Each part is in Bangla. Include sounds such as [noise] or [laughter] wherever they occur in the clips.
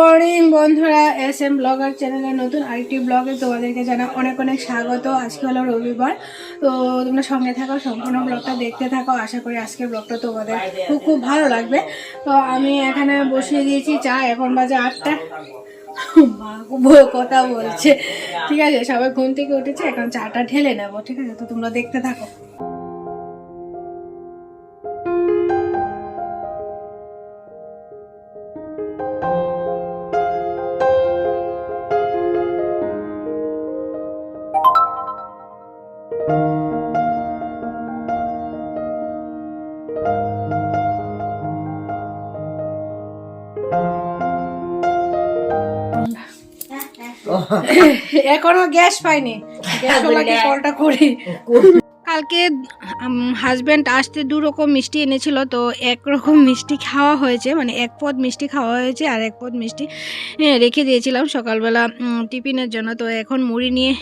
মর্নিং বন্ধুরা এস এম ব্লগার চ্যানেলের নতুন আরেকটি ব্লগে তোমাদেরকে জানা অনেক অনেক স্বাগত। আজকে হলো রবিবার, তো তোমরা সঙ্গে থাকো, সম্পূর্ণ ব্লগটা দেখতে থাকো। আশা করি আজকের ব্লগটা তোমাদের খুব খুব ভালো লাগবে। তো আমি এখানে বসিয়ে দিয়েছি চা, এখন বাজে আটটা। কথা বলছে। ঠিক আছে, সবাই ঘুম থেকে উঠেছে, এখন চাটা ঢেলে নেব, ঠিক আছে? তো তোমরা দেখতে থাকো। [laughs] এখনও গ্যাস পাইনি। কলটা করি? কালকে হাজব্যান্ড আসতে দু রকম মিষ্টি এনেছিল, তো এক রকম মিষ্টি খাওয়া হয়েছে মানে এক পদ মিষ্টি খাওয়া হয়েছে আর এক পদ মিষ্টি রেখে দিয়েছিলাম সকালবেলা টিফিনের জন্য। তো এখন মুড়ি নিয়ে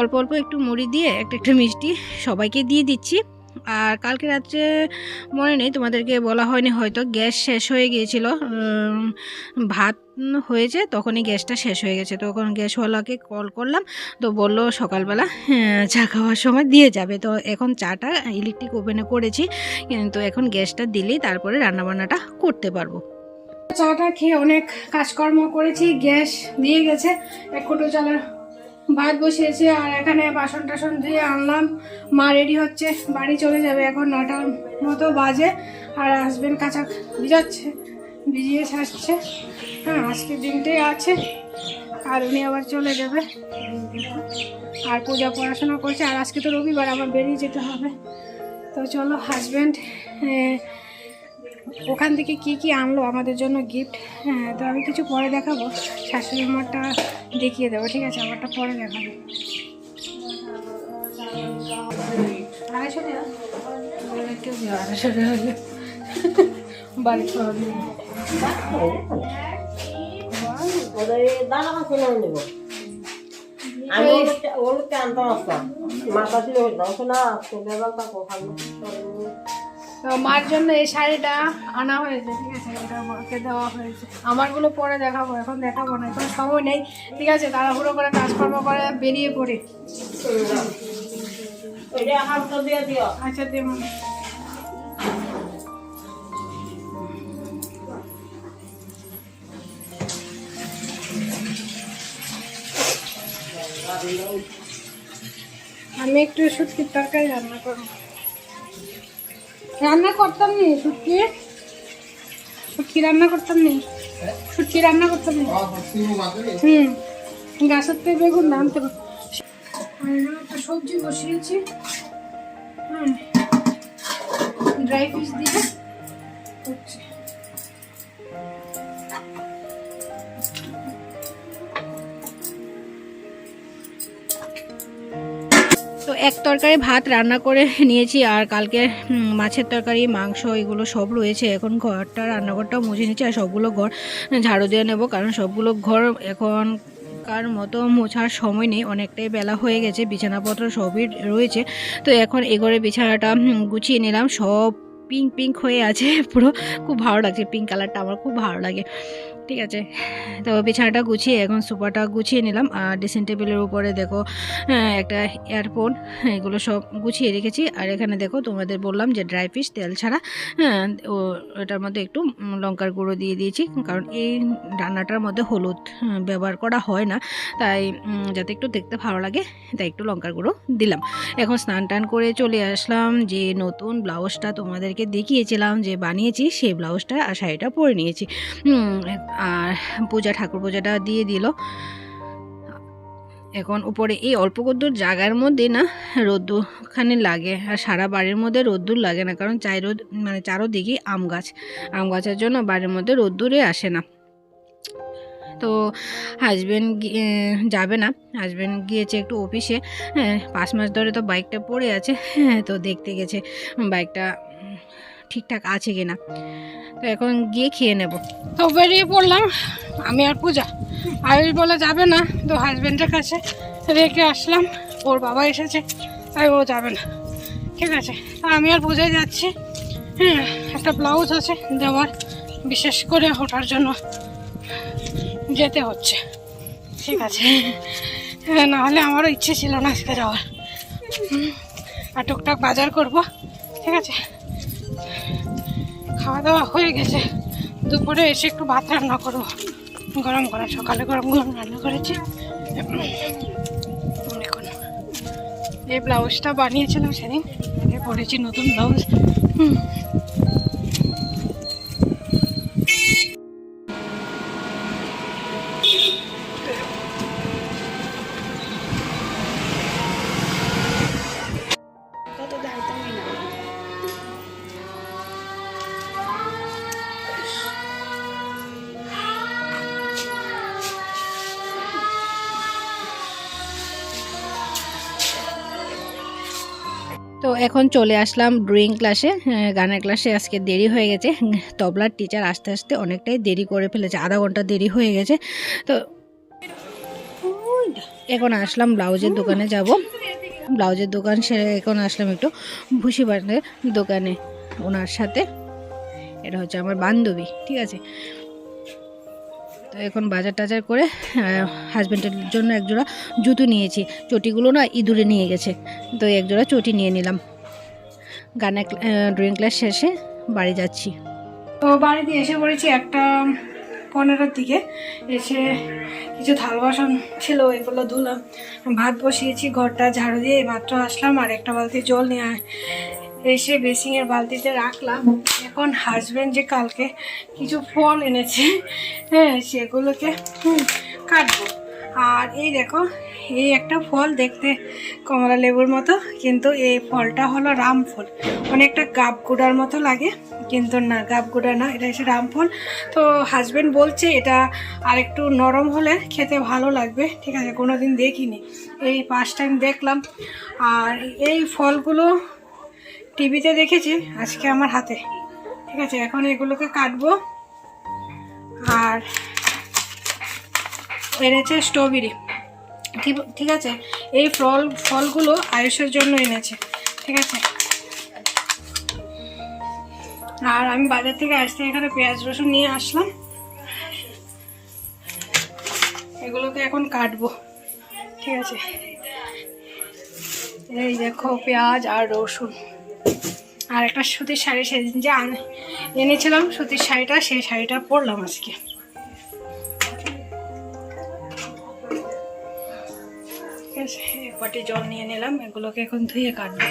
অল্প অল্প একটু মুড়ি দিয়ে, একটা একটা মিষ্টি সবাইকে দিয়ে দিচ্ছি। আর কালকে রাত্রে মনে নেই তোমাদেরকে বলা হয়নি হয়তো গ্যাস শেষ হয়ে গিয়েছিল। ভাত হয়েছে তখনই গ্যাসটা শেষ হয়ে গেছে। তখন গ্যাসওয়ালাকে কল করলাম তো বলল সকালবেলা হ্যাঁ, চা খাওয়ার সময় দিয়ে যাবে। তো এখন চাটা ইলেকট্রিক ওভেনে করেছি কিন্তু এখন গ্যাসটা দিলেই তারপরে রান্নাবান্নাটা করতে পারব। চাটা খেয়ে অনেক কাজকর্ম করেছি গ্যাস দিয়ে গেছে এক কোটো চালের ভাত বসিয়েছে আর এখানে বাসন টাসন ধুয়ে আনলাম। মা রেডি হচ্ছে, বাড়ি চলে যাবে এখন নটার মতো বাজে আর হাজবেন্ড কাঁচা ভিজাচ্ছে, ভিজিয়ে ছাড়ছে। হ্যাঁ আজকের দিনটাই আছে, আর উনি আবার চলে যাবে। আর পূজা পড়াশোনা করছে, আর আজকে তো রবিবার, আবার বেরিয়ে যেতে হবে। তো চলো হাজব্যান্ড ওখান থেকে কি কি আনলো আমাদের জন্য গিফট হ্যাঁ তো আমি কিছু পরে দেখাবো। শাশুড়ি আমারটা দেখিয়ে দেবো, ঠিক আছে? আমারটা পরে দেখাবো। আমি ওগুলোকে ওগুলোকে আনতে আসতাম না তা মার জন্য এই শাড়িটা আনা হয়েছে ঠিক আছে? এটা মাকে দেওয়া হয়েছে। আমারগুলো পরে দেখাবো এখন দেখাবো না এখন সময় নেই ঠিক আছে? তাড়াহুড়ো করে কাজকর্ম করে বেরিয়ে পড়ি। আচ্ছা দেবো আমি একটু শুটকির তরকারি রান্না করব। রান্না করতাম নি শুটকি শুটকি রান্না করতাম নি। শুটকি রান্না করতাম নি। হুম, গাছের থেকে বেগুন আনতে একটা সবজি বসিয়েছি। হুম, ড্রাই ফিশ দিয়ে। হচ্ছে। এক তরকারি ভাত রান্না করে নিয়েছি আর কালকে মাছের তরকারি, মাংস এগুলো সব রয়েছে। এখন ঘরটা, রান্নাঘরটাও মুছে নিচ্ছি আর সবগুলো ঘর ঝাড়ু দিয়ে নেব কারণ সবগুলো ঘর এখন কার মতো মোছার সময় নেই। অনেকটাই বেলা হয়ে গেছে, বিছানাপত্র সবই রয়েছে। তো এখন এ ঘরে বিছানাটা গুছিয়ে নিলাম। সব পিঙ্ক পিঙ্ক হয়ে আছে, পুরো খুব ভালো লাগছে। পিঙ্ক কালারটা আমার খুব ভালো লাগে। ঠিক আছে। তো বিছানাটা গুছিয়ে এখন সোফাটা গুছিয়ে নিলাম। আর ড্রেসিং টেবিলের উপরে দেখো হ্যাঁ, একটা এয়ারফোন এগুলো সব গুছিয়ে রেখেছি। আর এখানে দেখো তোমাদের বললাম যে ড্রাই ফিশ তেল ছাড়া হ্যাঁ ও এটার মধ্যে একটু লঙ্কার গুঁড়ো দিয়ে দিয়েছি। কারণ এই রান্নাটার মধ্যে হলুদ হ্যাঁ, ব্যবহার করা হয় না। তাই যাতে একটু দেখতে ভালো লাগে তাই একটু লঙ্কার গুঁড়ো দিলাম। এখন স্নান টান করে চলে আসলাম যে নতুন ব্লাউজটা তোমাদেরকে দেখিয়েছিলাম যে বানিয়েছি সেই ব্লাউজটা আর শাড়িটা পরে নিয়েছি। আর পূজা, ঠাকুর পূজাটা দিয়ে দিল। এখন উপরে এই অল্প কদ্দুর জায়গার মধ্যে না রোদ্দুরখানি লাগে, আর সারা বাড়ির মধ্যে রোদ্দুর লাগে না, কারণ চাই রোদ মানে চারোদিকেই আম গাছ। আম গাছের জন্য বাড়ির মধ্যে রোদ্দুরে আসে না। তো হাজব্যান্ড যাবে না। হাজব্যান্ড গিয়েছে একটু অফিসে হ্যাঁ পাঁচ মাস ধরে তো বাইকটা পড়ে আছে হ্যাঁ তো দেখতে গেছে। বাইকটা ঠিকঠাক আছে কিনা। তো এখন গিয়ে খেয়ে নেব। তো বেরিয়ে পড়লাম আমি আর পূজা। আয়ুষ বলে যাবে না তো হাজব্যান্ডের কাছে রেখে আসলাম। ওর বাবা এসেছে তাই ও যাবে না। ঠিক আছে আমি আর পূজায় যাচ্ছি। হ্যাঁ একটা ব্লাউজ আছে দেওয়ার বিশেষ করে ওঠার জন্য যেতে হচ্ছে। ঠিক আছে হ্যাঁ, নাহলে আমারও ইচ্ছে ছিল না আজকে যাওয়ার। আর টুকটাক বাজার করব। ঠিক আছে। খাওয়া দাওয়া হয়ে গেছে। দুপুরে এসে একটু ভাত রান্না করব। গরম গরম সকালে গরম গরম রান্না করেছি। এখন এই ব্লাউজটা বানিয়েছিলাম সেদিন। পরেছি নতুন ব্লাউজ। এখন চলে আসলাম ড্রয়িং ক্লাসে গানের ক্লাসে আজকে দেরি হয়ে গেছে। তবলার টিচার আস্তে আস্তে অনেকটাই দেরি করে ফেলেছে, আধা ঘণ্টা দেরি হয়ে গেছে। তো এখন আসলাম ব্লাউজের দোকানে যাব। ব্লাউজের দোকান সেরে এখন আসলাম একটু ভুসি বানের দোকানে ওনার সাথে। এটা হচ্ছে আমার বান্ধবী, ঠিক আছে? তো এখন বাজার টাজার করে হাজব্যান্ডের জন্য একজোড়া জুতো নিয়েছি। চটিগুলো না ইঁদুরে নিয়ে গেছে, তো একজোড়া চটি নিয়ে নিলাম। গানে ড্রয়িং ক্লাস শেষে বাড়ি যাচ্ছি। তো বাড়িতে এসে পড়েছি একটা পনেরোর দিকে। এসে কিছু থাল বাসন ছিল, এগুলো ধুলাম, ভাত বসিয়েছি, ঘরটা ঝাড়ু দিয়ে মাত্র আসলাম আর একটা বালতি জল নিয়ে এসে বেসিংয়ের বালতিতে রাখলাম। এখন হাজব্যান্ড যে কালকে কিছু ফল এনেছে হ্যাঁ সেগুলোকে কাটবো। আর এই দেখো, এই একটা ফল দেখতে কমলা লেবুর মতো, কিন্তু এই ফলটা হলো রাম ফল। অনেকটা গাব গুড়ার মতো লাগে, কিন্তু না, গাব গুড়া না, এটা হচ্ছে রাম ফল। তো হাজবেন্ড বলছে এটা আর একটু নরম হলে খেতে ভালো লাগবে। ঠিক আছে কোনো দিন দেখিনি। এই ফার্স্ট টাইম দেখলাম। আর এই ফলগুলো টিভিতে দেখেছি, আজকে আমার হাতে। ঠিক আছে, এখন এগুলোকে কাটবো। আর এনেছে স্ট্রবেরি ঠিক আছে? এই ফল, ফলগুলো আয়ুষের জন্য এনেছে। ঠিক আছে? আর আমি বাজার থেকে আসতে এখানে পেঁয়াজ, রসুন নিয়ে আসলাম। এগুলোকে এখন কাটবো। ঠিক আছে? এই দেখো, পেঁয়াজ আর রসুন। আর একটা সুতির শাড়ি সেদিন যে এনেছিলাম, সুতির শাড়িটা, সেই শাড়িটা পরলাম আজকে। বাটি জল নিয়ে নিলাম, এগুলোকে এখন ধুয়ে কাটবো।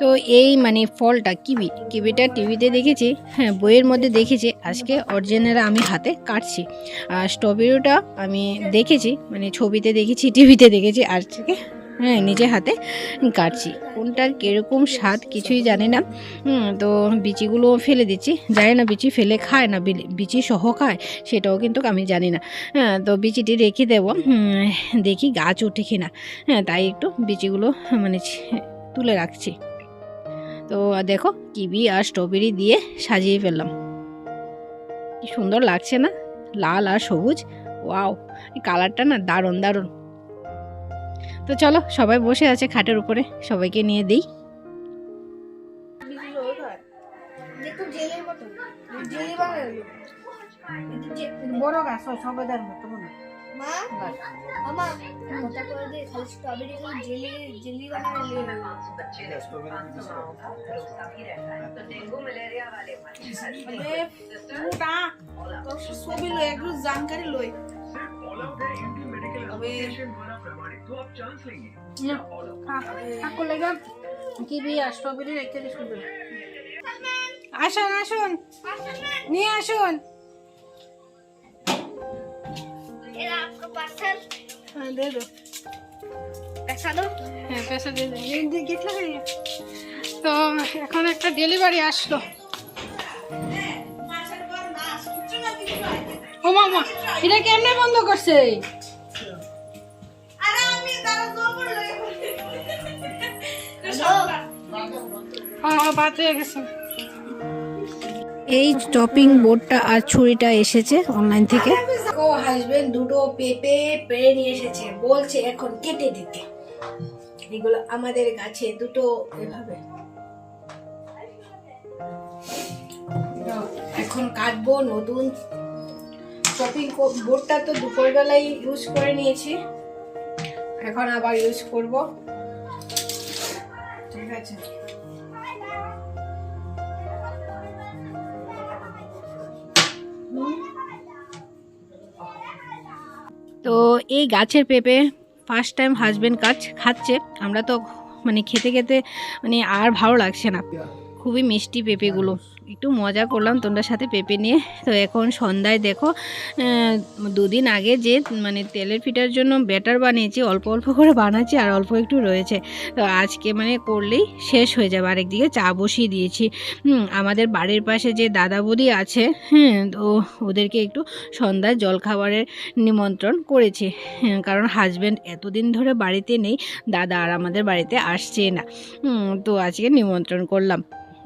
তো এই মানে ফলটা, কিবি, কিবিটা টিভিতে দেখেছি হ্যাঁ বইয়ের মধ্যে দেখেছি, আজকে অরিজিনাল আমি হাতে কাটছি। আর স্ট্রবেরিটা আমি দেখেছি মানে ছবিতে দেখেছি, টিভিতে দেখেছি আজকে হ্যাঁ নিজে হাতে কাটছি। কোনটার কীরকম স্বাদ কিছুই জানি না। তো বিচিগুলো ফেলে দিচ্ছি। জানি না বিচি ফেলে খায় না বিচি সহ খায়, সেটাও কিন্তু আমি জানি না। হ্যাঁ তো বিচিটি রেখে দেবো। দেখি গাছ ওঠে কিনা। হ্যাঁ তাই একটু বিচিগুলো মানে তুলে রাখছি। তো দেখো, কিবি আর স্ট্রবেরি দিয়ে সাজিয়ে ফেললাম। কি সুন্দর লাগছে না? লাল আর সবুজ? ওয়াও কালারটা না দারুণ দারুণ। তো চলো সবাই বসে আছে খাটের উপরে সবাইকে নিয়ে দিই। বড় গাছ মতো কথা লেগে আসুন আসুন নিয়ে আসুন দে হ্যাঁ তো এখন একটা ডেলিভারি আসলো ও মামা এটা কেমনে বন্ধ করছে বাদ হয়ে গেছে। এই চপিং বোর্ডটা আর ছুরিটা এসেছে অনলাইন থেকে। ও হাজবেন্ড দুটো পেঁপে পেড়ে নিয়ে এসেছে বলছে এখন কেটে দিতে। এগুলো আমাদের গাছে দুটো এভাবে। এখন কাটবো নতুন। শপিং বোর্ডটা তো দুপুরবেলায় ইউজ করে নিয়েছি। এখন আবার ইউজ করব। ঠিক আছে। তো এই গাছের পেঁপে ফার্স্ট টাইম হাজব্যান্ড কাজ খাচ্ছে। আমরা তো মানে খেতে খেতে মানে আর ভালো লাগছে না। খুবই মিষ্টি পেঁপেগুলো। একটু মজা করলাম তোমরা সাথে পেঁপে নিয়ে। তো এখন সন্ধ্যায় দেখো দুদিন আগে যে মানে তেলের পিঠার জন্য ব্যাটার বানিয়েছি, অল্প অল্প করে বানাচ্ছি আর অল্প একটু রয়েছে। তো আজকে মানে করলেই শেষ হয়ে যাবে। আরেকদিকে চা বসিয়ে দিয়েছি। আমাদের বাড়ির পাশে যে দাদা বৌদি আছে হ্যাঁ তো ওদেরকে একটু সন্ধ্যায় জলখাবারের নিমন্ত্রণ করেছি। কারণ হাজব্যান্ড এতদিন ধরে বাড়িতে নেই, দাদা আর আমাদের বাড়িতে আসছে না। তো আজকে নিমন্ত্রণ করলাম।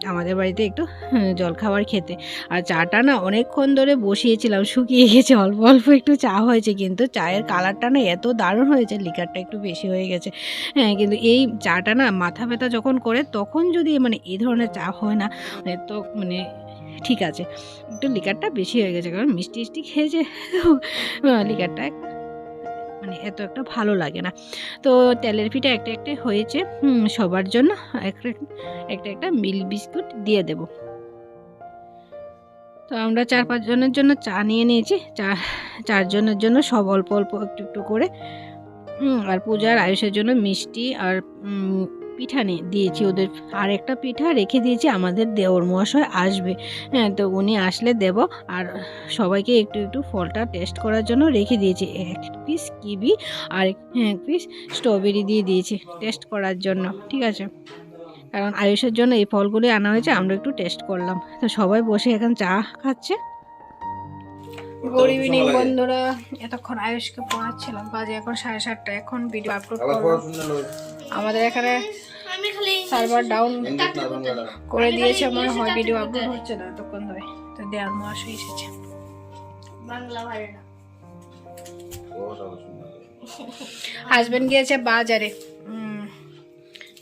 আমাদের বাড়িতে একটু হুম, জলখাবার খেতে। আর চাটা না অনেকক্ষণ ধরে বসিয়েছিলাম শুকিয়ে গেছে অল্প অল্প একটু চা হয়েছে কিন্তু চায়ের কালারটা না এত দারুণ হয়েছে লিকারটা একটু বেশি হয়ে গেছে। হ্যাঁ কিন্তু এই চাটা না মাথা ব্যথা যখন করে তখন যদি মানে এই ধরনের চা হয় না মানে তো মানে ঠিক আছে। একটু লিকারটা বেশি হয়ে গেছে কারণ মিষ্টি মিষ্টি খেয়েছে লিকারটা মানে এত একটা ভালো লাগে না। তো তেলের পিঠা একটা একটা হয়েছে সবার জন্য একটা একটা একটা মিল বিস্কুট দিয়ে দেব। তো আমরা চার পাঁচজনের জন্য চা নিয়ে নিয়েছি, চা চারজনের জন্য সব অল্প অল্প একটু একটু করে আর পূজার আয়ুষের জন্য মিষ্টি আর পিঠা নিয়ে দিয়েছি ওদের আর একটা পিঠা রেখে দিয়েছি আমাদের দেওর মহাশয় আসবে। হ্যাঁ তো উনি আসলে দেব আর সবাইকে একটু একটু ফলটা টেস্ট করার জন্য রেখে দিয়েছি। এক পিস কিবি আর এক পিস স্ট্রবেরি দিয়ে দিয়েছি টেস্ট করার জন্য ঠিক আছে? কারণ আয়ুষের জন্য এই ফলগুলি আনা হয়েছে আমরা একটু টেস্ট করলাম। তো সবাই বসে এখন চা খাচ্ছে। গুড ইভিনিং বন্ধুরা এতক্ষণ আয়ুষকে পড়াচ্ছিলাম বাজে এখন সাড়ে সাতটা এখন ভিডিও আপলোড করব। আমাদের এখানে সার্ভার ডাউন করে দিয়েছে মনে হয় ভিডিও আপলোড হচ্ছে না এতক্ষণ ধরে। তো দেয়ার মহাশয় এসেছে। বাংলা পারে না হাজবেন্ড গিয়েছে বাজারে।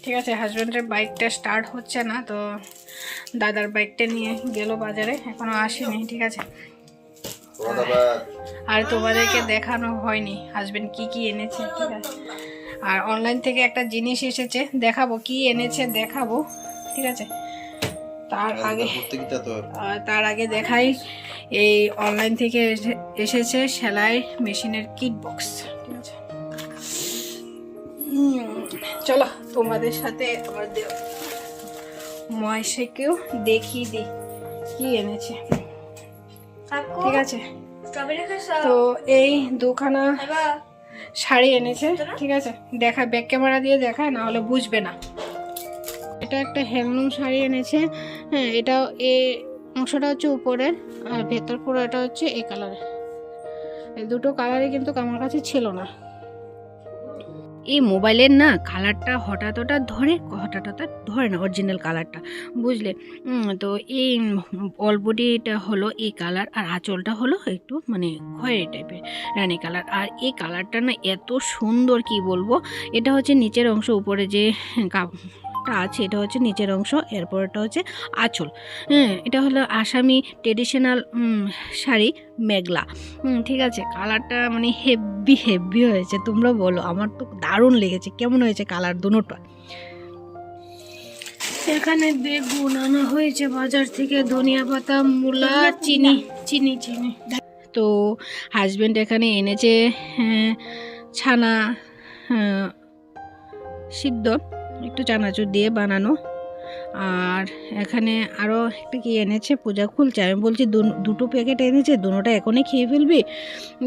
ঠিক আছে হাজবেন্ডের বাইকটা স্টার্ট হচ্ছে না তো দাদার বাইকটা নিয়ে গেল বাজারে এখনও আসেনি ঠিক আছে। আর তোমাদেরকে দেখানো হয়নি হাজবেন্ড কি কি এনেছে ঠিক আছে। আর অনলাইন থেকে একটা জিনিস এসেছে দেখাবো কি এনেছে দেখাবো ঠিক আছে? তার আগে আর তার আগে দেখাই এই অনলাইন থেকে এসে- এসেছে সেলাই মেশিনের কিট বক্স ঠিক আছে? চলো তোমাদের সাথে আমার মহেশকেও দেখিয়ে দিই কি এনেছে। ঠিক আছে? তো এই দুখানা শাড়ি এনেছে, ঠিক আছে? দেখা ব্যাক ক্যামেরা দিয়ে দেখায় না হলে বুঝবে না। এটা একটা হ্যান্ডলুম শাড়ি এনেছে হ্যাঁ এটা এ অংশটা হচ্ছে উপরের, আর ভেতর পুরো এটা হচ্ছে এ কালারের দুটো কালারে কিন্তু আমার কাছে ছিল না। এই মোবাইলের না কালারটা হঠাৎ হঠাৎ ধরে, হঠাৎ হঠাৎ ধরে না অরিজিনাল কালারটা, বুঝলে? তো এই অল্পটিটা হলো এই কালার আর আঁচলটা হলো একটু মানে খয়েরি টাইপের রানি কালার। আর এই কালারটা না এত সুন্দর, কি বলব? এটা হচ্ছে নিচের অংশ, উপরে যে কাপটা আছে এটা হচ্ছে নিচের অংশ এরপরটা হচ্ছে আঁচল। হ্যাঁ এটা হলো আসামি ট্রেডিশনাল শাড়ি মেঘলা। ঠিক আছে কালারটা মানে হেভি হেভি হয়েছে তোমরা বলো আমার তো দারুণ লেগেছে কেমন হয়েছে কালার দুটোটা? এখানে বেগুন আনা হয়েছে বাজার থেকে ধনিয়া পাতা মূলা চিনি চিনি চিনি। তো হাজবেন্ড এখানে এনেছে হ্যাঁ, ছানা হ্যাঁ, সিদ্ধ। একটু চানাচুর দিয়ে বানানো। আর এখানে আরও একটা কি এনেছে? পূজা খুলছে। আমি বলছি দুটো প্যাকেট এনেছে, দুটোটা এখনই খেয়ে ফেলবি?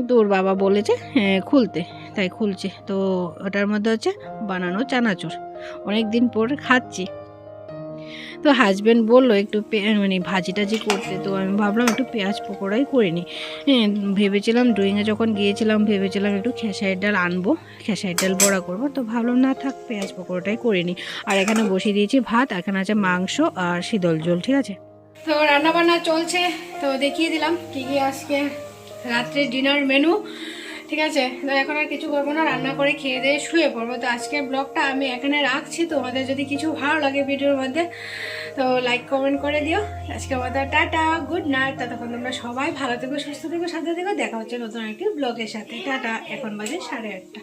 তোর বাবা বলেছে হ্যাঁ খুলতে। তাই খুলছে। তো ওটার মধ্যে হচ্ছে বানানো চানাচুর। অনেক দিন পর খাচ্ছি। তো হাজব্যান্ড বলল, একটু মানে ভাজি টাজি করতে। তো আমি ভাবলাম একটু পেঁয়াজ পকোড়াই করে নিই। হ্যাঁ ভেবেছিলাম ড্রয়িংয়ে যখন গিয়েছিলাম, ভেবেছিলাম একটু খেসারির ডাল আনব, খেসারির ডাল বড়া করব। তো ভাবলাম, না থাক, পেঁয়াজ পকোড়াটাই করে নিই। আর এখানে বসিয়ে দিয়েছি ভাত, এখানে আছে মাংস আর শীতল জল ঠিক আছে? তো রান্না বান্না চলছে। তো দেখিয়ে দিলাম কি কি আজকে রাত্রে ডিনার মেনু ঠিক আছে, তো এখন আর কিছু করব না, রান্না করে খেয়ে দিয়ে শুয়ে পড়ব। তো আজকের ব্লগটা আমি এখানে রাখছি। তোমাদের যদি কিছু ভালো লাগে ভিডিওর মধ্যে, তো লাইক কমেন্ট করে দিও। আজকে মতো টাটা গুড নাইট ততক্ষণ তোমরা সবাই ভালো থেকো, সুস্থ থেকো সাথে থেকো। দেখা হচ্ছে নতুন একটি ব্লগের সাথে। টাটা, এখন বাজে সাড়ে আটটা।